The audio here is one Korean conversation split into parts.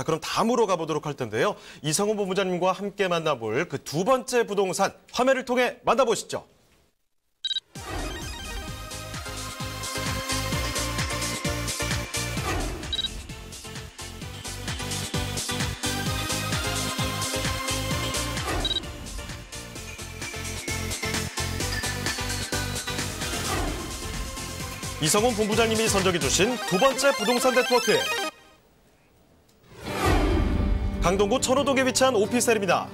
자, 그럼 다음으로 가보도록 할 텐데요. 이성훈 본부장님과 함께 만나볼 그 두 번째 부동산 화면을 통해 만나보시죠. 이성훈 본부장님이 선정해 주신 두 번째 부동산 네트워크. 강동구 천호동에 위치한 오피스텔입니다.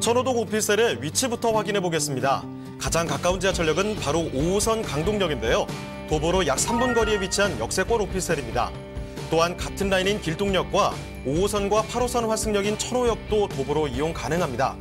천호동 오피스텔의 위치부터 확인해 보겠습니다. 가장 가까운 지하철역은 바로 5호선 강동역인데요. 도보로 약 3분 거리에 위치한 역세권 오피스텔입니다. 또한 같은 라인인 길동역과 5호선과 8호선 환승역인 천호역도 도보로 이용 가능합니다.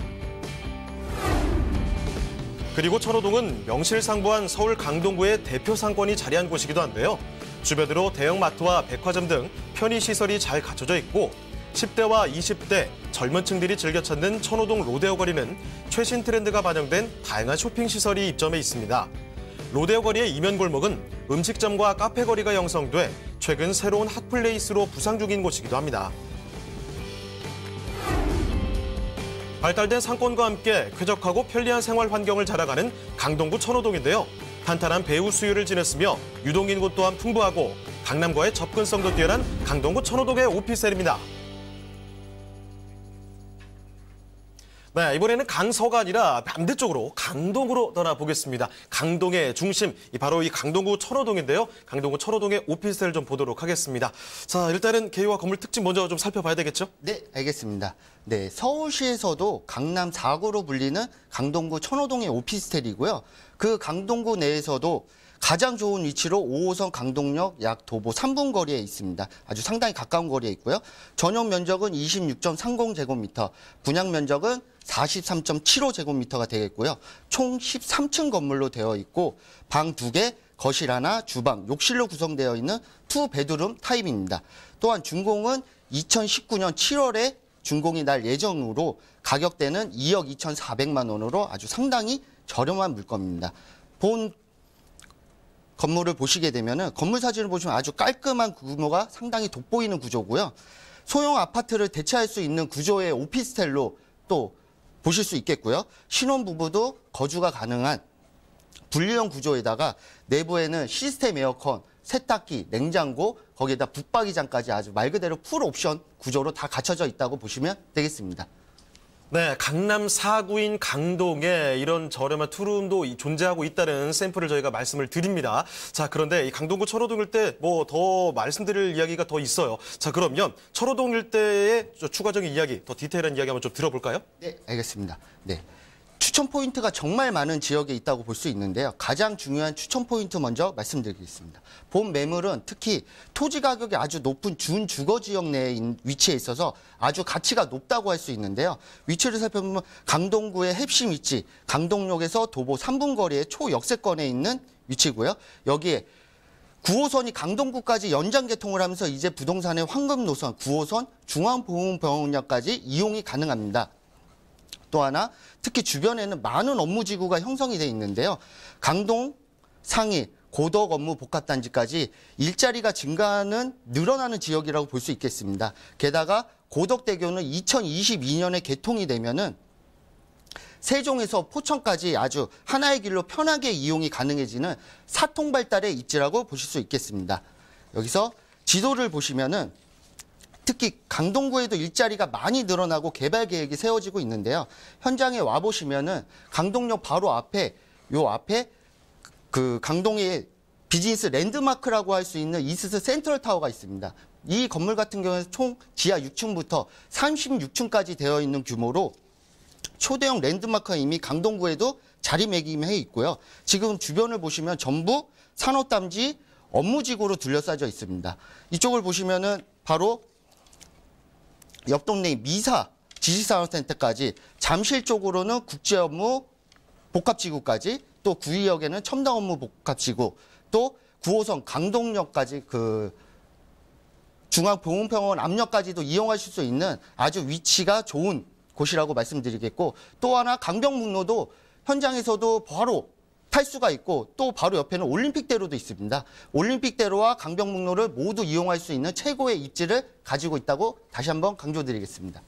그리고 천호동은 명실상부한 서울 강동구의 대표 상권이 자리한 곳이기도 한데요. 주변으로 대형 마트와 백화점 등 편의시설이 잘 갖춰져 있고 10대와 20대 젊은 층들이 즐겨 찾는 천호동 로데오 거리는 최신 트렌드가 반영된 다양한 쇼핑 시설이 입점해 있습니다. 로데오 거리의 이면 골목은 음식점과 카페 거리가 형성돼 최근 새로운 핫플레이스로 부상 중인 곳이기도 합니다. 발달된 상권과 함께 쾌적하고 편리한 생활 환경을 자랑하는 강동구 천호동인데요. 탄탄한 배후 수유를 지냈으며 유동인구 또한 풍부하고 강남과의 접근성도 뛰어난 강동구 천호동의 오피스텔입니다. 네, 이번에는 강서가 아니라 반대쪽으로 강동으로 떠나보겠습니다. 강동의 중심, 바로 이 강동구 천호동인데요. 강동구 천호동의 오피스텔 좀 보도록 하겠습니다. 자, 일단은 개요와 건물 특징 먼저 좀 살펴봐야 되겠죠? 네, 알겠습니다. 네, 서울시에서도 강남 4구로 불리는 강동구 천호동의 오피스텔이고요. 그 강동구 내에서도 가장 좋은 위치로 5호선 강동역 약 도보 3분 거리에 있습니다. 아주 상당히 가까운 거리에 있고요. 전용 면적은 26.30제곱미터, 분양 면적은 43.75제곱미터가 되겠고요. 총 13층 건물로 되어 있고 방 2개, 거실 하나, 주방, 욕실로 구성되어 있는 투 베드룸 타입입니다. 또한 준공은 2019년 7월에 준공이 날 예정으로 가격대는 2억 2,400만 원으로 아주 상당히 저렴한 물건입니다. 본 건물을 보시게 되면은 건물 사진을 보시면 아주 깔끔한 규모가 상당히 돋보이는 구조고요. 소형 아파트를 대체할 수 있는 구조의 오피스텔로 또 보실 수 있겠고요. 신혼부부도 거주가 가능한 분리형 구조에다가 내부에는 시스템 에어컨, 세탁기, 냉장고, 거기에다 붙박이장까지 아주 말 그대로 풀 옵션 구조로 다 갖춰져 있다고 보시면 되겠습니다. 네, 강남 4구인 강동에 이런 저렴한 투룸도 존재하고 있다는 샘플을 저희가 말씀을 드립니다. 자, 그런데 이 강동구 철호동 일대 뭐 더 말씀드릴 이야기가 더 있어요. 자, 그러면 철호동 일대의 추가적인 이야기, 더 디테일한 이야기 한번 좀 들어볼까요? 네, 알겠습니다. 네. 추천 포인트가 정말 많은 지역에 있다고 볼 수 있는데요. 가장 중요한 추천 포인트 먼저 말씀드리겠습니다. 본 매물은 특히 토지 가격이 아주 높은 준 주거 지역 내에 위치해 있어서 아주 가치가 높다고 할 수 있는데요. 위치를 살펴보면 강동구의 핵심 위치, 강동역에서 도보 3분 거리의 초역세권에 있는 위치고요. 여기에 9호선이 강동구까지 연장 개통을 하면서 이제 부동산의 황금 노선 9호선 중앙보훈병원역까지 이용이 가능합니다. 또 하나 특히 주변에는 많은 업무지구가 형성이 돼 있는데요. 강동, 상위, 고덕 업무 복합단지까지 일자리가 증가하는 늘어나는 지역이라고 볼 수 있겠습니다. 게다가 고덕대교는 2022년에 개통이 되면은 세종에서 포천까지 아주 하나의 길로 편하게 이용이 가능해지는 사통 발달의 입지라고 보실 수 있겠습니다. 여기서 지도를 보시면은 특히 강동구에도 일자리가 많이 늘어나고 개발 계획이 세워지고 있는데요. 현장에 와 보시면은 강동역 바로 앞에 요 앞에 그 강동의 비즈니스 랜드마크라고 할 수 있는 이스트 센트럴 타워가 있습니다. 이 건물 같은 경우는 총 지하 6층부터 36층까지 되어 있는 규모로 초대형 랜드마크가 이미 강동구에도 자리매김해 있고요. 지금 주변을 보시면 전부 산업담지 업무지구로 둘러싸져 있습니다. 이쪽을 보시면은 바로 옆 동네 미사 지식산업센터까지 잠실 쪽으로는 국제 업무 복합지구까지 또 구의역에는 첨단 업무 복합지구 또 9호선 강동역까지 그 중앙보훈병원 압력까지도 이용하실 수 있는 아주 위치가 좋은 곳이라고 말씀드리겠고 또 하나 강병북로도 현장에서도 바로 탈수가 있고 또 바로 옆에는 올림픽대로도 있습니다. 올림픽대로와 강변북로를 모두 이용할 수 있는 최고의 입지를 가지고 있다고 다시 한번 강조드리겠습니다.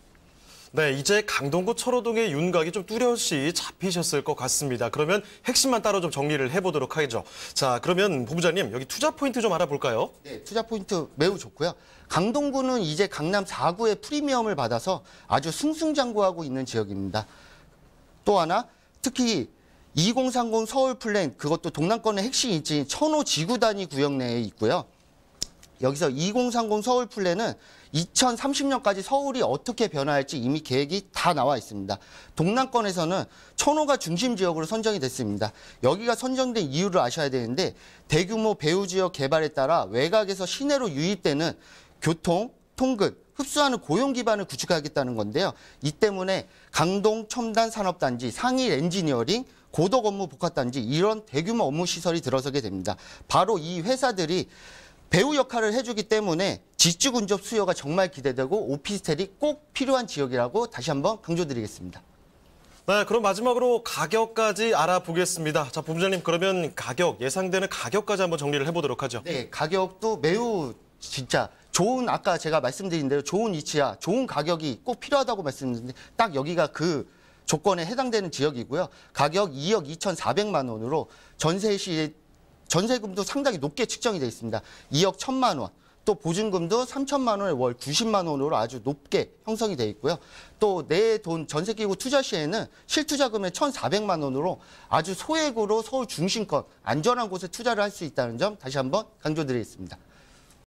네, 이제 강동구 철호동의 윤곽이 좀 뚜렷이 잡히셨을 것 같습니다. 그러면 핵심만 따로 좀 정리를 해보도록 하죠. 자, 그러면 본부장님 여기 투자 포인트 좀 알아볼까요? 네, 투자 포인트 매우 좋고요. 강동구는 이제 강남 4구의 프리미엄을 받아서 아주 승승장구하고 있는 지역입니다. 또 하나 특히 2030 서울 플랜 그것도 동남권의 핵심 입지인 천호 지구 단위 구역 내에 있고요. 여기서 2030 서울 플랜은 2030년까지 서울이 어떻게 변화할지 이미 계획이 다 나와 있습니다. 동남권에서는 천호가 중심 지역으로 선정이 됐습니다. 여기가 선정된 이유를 아셔야 되는데 대규모 배후 지역 개발에 따라 외곽에서 시내로 유입되는 교통, 통근, 흡수하는 고용 기반을 구축하겠다는 건데요. 이 때문에 강동 첨단 산업단지, 상일 엔지니어링, 고덕 업무 복합단지 이런 대규모 업무 시설이 들어서게 됩니다. 바로 이 회사들이 배우 역할을 해주기 때문에 지주 근접 수요가 정말 기대되고 오피스텔이 꼭 필요한 지역이라고 다시 한번 강조드리겠습니다. 네, 그럼 마지막으로 가격까지 알아보겠습니다. 자, 본부장님 그러면 가격, 예상되는 가격까지 한번 정리를 해보도록 하죠. 네, 가격도 매우 진짜 좋은 아까 제가 말씀드린 대로 좋은 위치야, 좋은 가격이 꼭 필요하다고 말씀드렸는데 딱 여기가 그 조건에 해당되는 지역이고요. 가격 2억 2,400만 원으로 전세 시 전세금도 상당히 높게 측정이 되어 있습니다. 2억 1천만 원. 또 보증금도 3천만 원에 월 90만 원으로 아주 높게 형성이 되어 있고요. 또 내 돈 전세기구 투자 시에는 실투자금의 1,400만 원으로 아주 소액으로 서울 중심권 안전한 곳에 투자를 할 수 있다는 점 다시 한번 강조드리겠습니다.